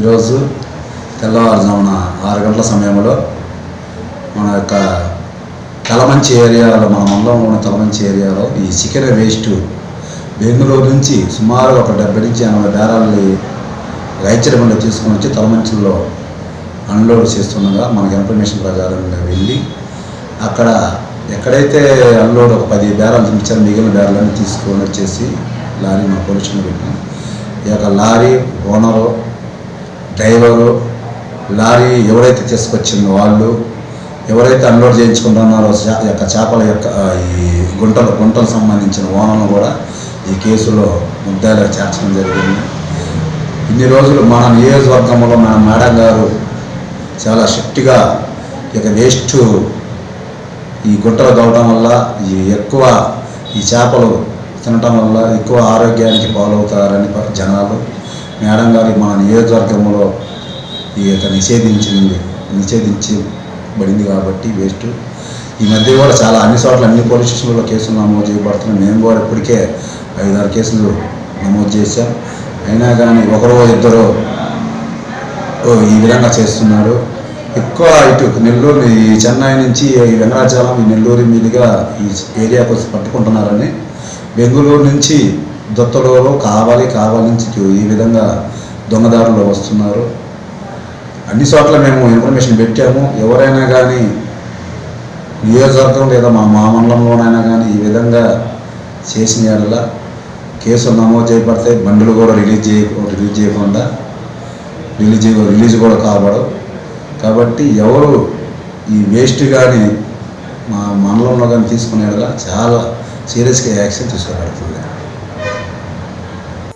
ఈరోజు తెల్లవారుజామున ఆరు గంటల సమయంలో మన యొక్క తలమంచి ఏరియాలో మన మండలంలో ఉన్న తలమంచి ఏరియాలో ఈ చికెన్ వేస్ట్ బెంగళూరు నుంచి సుమారు ఒక డెబ్బై నుంచి ఎనభై బేరాలని రైచరబండ తీసుకొని వచ్చి తలమంచుల్లో అన్లోడ్ చేస్తుండగా మనకి ఇన్ఫర్మేషన్ ప్రకారంగా వెళ్ళి అక్కడ ఎక్కడైతే అన్లోడ్ ఒక పది బేరాలు చూపించారో మిగిలిన బేరాలన్నీ తీసుకొని వచ్చేసి లారీ మా పోలీసులు పెట్టినాం. ఈ యొక్క లారీ ఓనరు డ్రైవరు లారీ ఎవరైతే తీసుకొచ్చిన వాళ్ళు ఎవరైతే అన్లోడ్ చేయించుకుంటున్నారో యొక్క చేపల యొక్క ఈ గుంటలు గుంటలకు సంబంధించిన ఓనర్ను కూడా ఈ కేసులో ముద్దాయిలో చేర్చడం జరిగింది. ఇన్ని రోజులు మన నియోజకవర్గంలో మన మేడం గారు చాలా స్ట్రిక్ట్గా ఇక వేస్ట్ ఈ గుంటలు కావడం వల్ల ఈ ఎక్కువ ఈ చేపలు తినటం వల్ల ఎక్కువ ఆరోగ్యానికి పాలవుతారని జనాలు మేడం గారి మన నియోజకవర్గంలో ఈ యొక్క నిషేధించింది నిషేధించబడింది కాబట్టి వేస్ట్ ఈ మధ్య కూడా చాలా అన్ని చోట్ల అన్ని పోలీస్ స్టేషన్లలో కేసులు నమోదు చేయబడుతున్నాయి. మేము కూడా ఇప్పటికే ఐదారు కేసులు నమోదు చేశాం. అయినా కానీ ఒకరో ఇద్దరు ఈ విధంగా చేస్తున్నారు. ఎక్కువ ఇటు నెల్లూరు ఈ చెన్నై నుంచి ఈ వెంకటాచలం ఈ నెల్లూరు మీదుగా ఈ ఏరియాకు పట్టుకుంటున్నారని. బెంగళూరు నుంచి దొత్తలూరు కావాలి కావాలి నుంచి ఈ విధంగా దొంగదారులు వస్తున్నారు. అన్ని చోట్ల మేము ఇన్ఫర్మేషన్ పెట్టాము. ఎవరైనా కానీ నియోజకవర్గం లేదా మా మా మండలంలోనైనా కానీ ఈ విధంగా చేసిన యెడల కేసులు నమోదు చేయబడితే బండ్లు కూడా రిలీజ్ చేయ రిలీజ్ చేయకుండా రిలీజ్ రిలీజ్ కూడా కాబడవు కాబట్టి ఎవరు ఈ వేస్ట్ కానీ మా మండలంలో కానీ తీసుకునేలా చాలా సీరియస్గా యాక్షన్ తీసుకోబడుతుంది